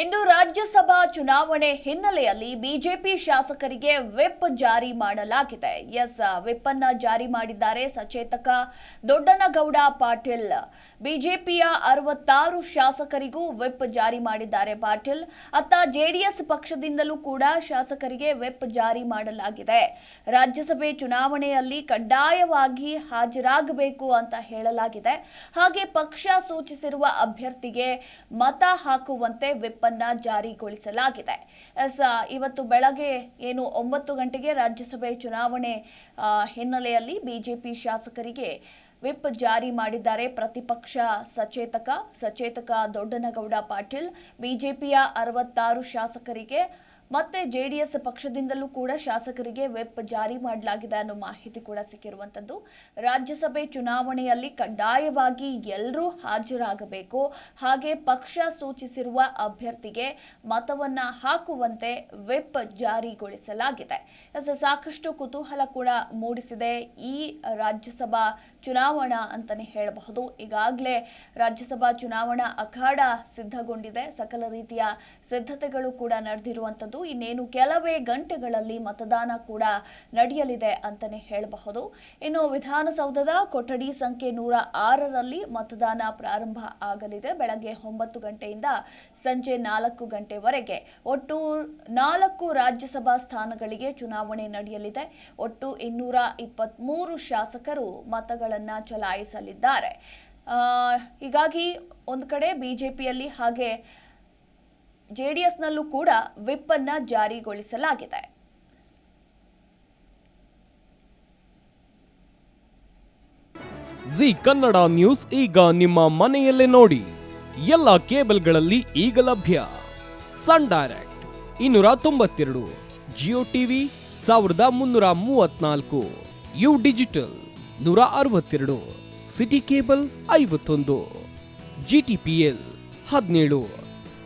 ಇಂದು ರಾಜ್ಯಸಭಾ ಚುನಾವಣೆ ಹಿನ್ನೆಲೆಯಲ್ಲಿ ಬಿಜೆಪಿ ಶಾಸಕರಿಗೆ ವಿಪ್ ಜಾರಿ ಮಾಡಲಾಗಿದೆ. ಎಸ್, ವಿಪ್ ಅನ್ನ ಜಾರಿ ಮಾಡಿದ್ದಾರೆ ಸಚೇತಕ ದೊಡ್ಡನಗೌಡ ಪಾಟೀಲ್. ಬಿಜೆಪಿಯ ಅರವತ್ತಾರು ಶಾಸಕರಿಗೂ ವಿಪ್ ಜಾರಿ ಮಾಡಿದ್ದಾರೆ ಪಾಟೀಲ್. ಅತ್ತ ಜೆಡಿಎಸ್ ಪಕ್ಷದಿಂದಲೂ ಕೂಡ ಶಾಸಕರಿಗೆ ವಿಪ್ ಜಾರಿ ಮಾಡಲಾಗಿದೆ. ರಾಜ್ಯಸಭೆ ಚುನಾವಣೆಯಲ್ಲಿ ಕಡ್ಡಾಯವಾಗಿ ಹಾಜರಾಗಬೇಕು ಅಂತ ಹೇಳಲಾಗಿದೆ. ಹಾಗೆ ಪಕ್ಷ ಸೂಚಿಸಿರುವ ಅಭ್ಯರ್ಥಿಗೆ ಮತ ಹಾಕುವಂತೆ ಅನ್ನ ಜಾರಿಗೊಳಿಸಲಾಗಿದೆ. ಎಸ್ ಇವತ್ತು ಬೆಳಗ್ಗೆ ಏನು ಒಂಬತ್ತು ಗಂಟೆಗೆ ರಾಜ್ಯಸಭೆ ಚುನಾವಣೆ ಹಿನ್ನೆಲೆಯಲ್ಲಿ ಬಿಜೆಪಿ ಶಾಸಕರಿಗೆ ವಿಪ್ ಜಾರಿ ಮಾಡಿದ್ದಾರೆ ಪ್ರತಿಪಕ್ಷ ಸಚೇತಕ. ಸಚೇತಕ ದೊಡ್ಡನಗೌಡ ಪಾಟೀಲ್ ಬಿಜೆಪಿಯ ಅರವತ್ತಾರು ಶಾಸಕರಿಗೆ ಮತ್ತೆ ಜೆಡಿಎಸ್ ಪಕ್ಷದಿಂದಲೂ ಕೂಡ ಶಾಸಕರಿಗೆ ವೆಬ್ ಜಾರಿ ಮಾಡಲಾಗಿದೆ ಅನ್ನೋ ಮಾಹಿತಿ ಕೂಡ ಸಿಕ್ಕಿರುವಂತದ್ದು. ರಾಜ್ಯಸಭೆ ಚುನಾವಣೆಯಲ್ಲಿ ಕಡ್ಡಾಯವಾಗಿ ಎಲ್ಲರೂ ಹಾಜರಾಗಬೇಕು. ಹಾಗೆ ಪಕ್ಷ ಸೂಚಿಸಿರುವ ಅಭ್ಯರ್ಥಿಗೆ ಮತವನ್ನ ಹಾಕುವಂತೆ ವೆಬ್ ಜಾರಿಗೊಳಿಸಲಾಗಿದೆ. ಸಾಕಷ್ಟು ಕುತೂಹಲ ಕೂಡ ಮೂಡಿಸಿದೆ ಈ ರಾಜ್ಯಸಭಾ ಚುನಾವಣಾ ಅಂತಾನೆ ಹೇಳಬಹುದು. ಈಗಾಗಲೇ ರಾಜ್ಯಸಭಾ ಚುನಾವಣಾ ಅಖಾಡ ಸಿದ್ಧಗೊಂಡಿದೆ. ಸಕಲ ರೀತಿಯ ಸಿದ್ಧತೆಗಳು ಕೂಡ ನಡೆದಿರುವಂತದ್ದು ಇನ್ನೇನು ಕೆಲವೇ ಗಂಟೆಗಳಲ್ಲಿ ಮತದಾನ ಕೂಡ ನಡೆಯಲಿದೆ ಅಂತಾನೆ ಹೇಳಬಹುದು. ಇನ್ನು ವಿಧಾನಸೌಧದ ಕೊಠಡಿ ಸಂಖ್ಯೆ ನೂರ ಆರರಲ್ಲಿ ಮತದಾನ ಪ್ರಾರಂಭ ಆಗಲಿದೆ. ಬೆಳಗ್ಗೆ ಒಂಬತ್ತು ಗಂಟೆಯಿಂದ ಸಂಜೆ ನಾಲ್ಕು ಗಂಟೆವರೆಗೆ ಒಟ್ಟು ನಾಲ್ಕು ರಾಜ್ಯಸಭಾ ಸ್ಥಾನಗಳಿಗೆ ಚುನಾವಣೆ ನಡೆಯಲಿದೆ. ಒಟ್ಟು ಇನ್ನೂರ ಇಪ್ಪತ್ತ್ಮೂರು ಶಾಸಕರು ಮತಗಳನ್ನು ಚಲಾಯಿಸಲಿದ್ದಾರೆ. ಹೀಗಾಗಿ ಒಂದು ಕಡೆ ಬಿಜೆಪಿಯಲ್ಲಿ ಹಾಗೆ ಜೆಡಿಎಸ್ನಲ್ಲೂ ಕೂಡ ವಿಪ್ ಅನ್ನ ಜಾರಿಗೊಳಿಸಲಾಗಿದೆ. ಜಿ ಕನ್ನಡ ನ್ಯೂಸ್ ಈಗ ನಿಮ್ಮ ಮನೆಯಲ್ಲೇ ನೋಡಿ. ಎಲ್ಲ ಕೇಬಲ್ಗಳಲ್ಲಿ ಈಗ ಲಭ್ಯ. ಸನ್ ಡೈರೆಕ್ಟ್ ಇನ್ನೂರ ತೊಂಬತ್ತೆರಡು, ಜಿಯೋ ಟಿವಿ ಸಾವಿರದ ಮುನ್ನೂರ ಮೂವತ್ನಾಲ್ಕು ಯು ಡಿಜಿಟಲ್ ನೂರ ಅರವತ್ತೆರಡು, ಸಿಟಿ ಕೇಬಲ್ ಐವತ್ತೊಂದು, ಜಿ ಟಿ ಪಿ ಎಲ್ ಹದಿನೇಳು.